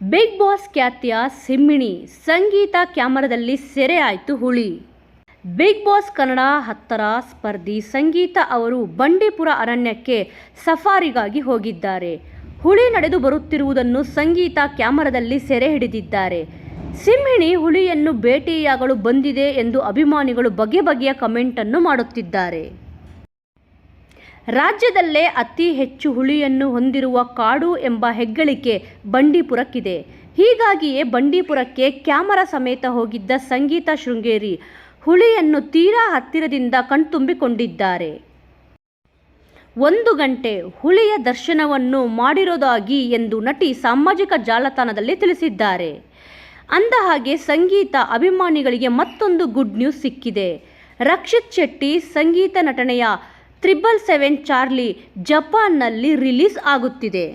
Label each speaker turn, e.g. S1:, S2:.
S1: Big boss ಖ್ಯಾತಿಯ ಸಿಮ್ಮಿಣಿ ಸಂಗೀತ ಕ್ಯಾಮರಾದಲ್ಲಿ ಸೆರೆ ಆಯಿತು ಹುಳಿ. ಬಿಗ್ ಬಾಸ್ ಕನ್ನಡ ಹತ್ತರ ಸ್ಪರ್ಧಿ ಸಂಗೀತ ಅವರು ಬಂಡೀಪುರ ಅರಣ್ಯಕ್ಕೆ ಸಫಾರಿಗಾಗಿ ಹೋಗಿದ್ದಾರೆ. ಹುಳಿ ನಡೆದು ಬರುತ್ತಿರುವುದನ್ನು ಸಂಗೀತ ಕ್ಯಾಮರಾದಲ್ಲಿ ಸೆರೆ ಹಿಡಿದಿದ್ದಾರೆ. ಸಿಂಹಿಣಿ ಹುಳಿಯನ್ನು ಭೇಟಿಯಾಗಲು ಬಂದಿದೆ ಎಂದು ಅಭಿಮಾನಿಗಳು ಬಗೆ ಬಗೆಯ ಕಮೆಂಟನ್ನು ಮಾಡುತ್ತಿದ್ದಾರೆ. ರಾಜ್ಯದಲ್ಲೇ ಅತಿ ಹೆಚ್ಚು ಹುಳಿಯನ್ನು ಹೊಂದಿರುವ ಕಾಡು ಎಂಬ ಹೆಗ್ಗಳಿಕೆ ಬಂಡೀಪುರಕ್ಕಿದೆ. ಹೀಗಾಗಿಯೇ ಬಂಡೀಪುರಕ್ಕೆ ಕ್ಯಾಮರಾ ಸಮೇತ ಹೋಗಿದ್ದ ಸಂಗೀತ ಶೃಂಗೇರಿ ಹುಳಿಯನ್ನು ತೀರಾ ಹತ್ತಿರದಿಂದ ಕಣ್ತುಂಬಿಕೊಂಡಿದ್ದಾರೆ. ಒಂದು ಗಂಟೆ ಹುಲಿಯ ದರ್ಶನವನ್ನು ಮಾಡಿರೋದಾಗಿ ಎಂದು ನಟಿ ಸಾಮಾಜಿಕ ಜಾಲತಾಣದಲ್ಲಿ ತಿಳಿಸಿದ್ದಾರೆ. ಅಂದಹಾಗೆ ಸಂಗೀತ ಅಭಿಮಾನಿಗಳಿಗೆ ಮತ್ತೊಂದು ಗುಡ್ ನ್ಯೂಸ್ ಸಿಕ್ಕಿದೆ. ರಕ್ಷಿತ್ ಶೆಟ್ಟಿ ಸಂಗೀತ ನಟನೆಯ ತ್ರಿಬಲ್ ಸೆವೆನ್ ಚಾರ್ಲಿ ಜಪಾನ್ನಲ್ಲಿ ರಿಲೀಸ್ ಆಗುತ್ತಿದೆ.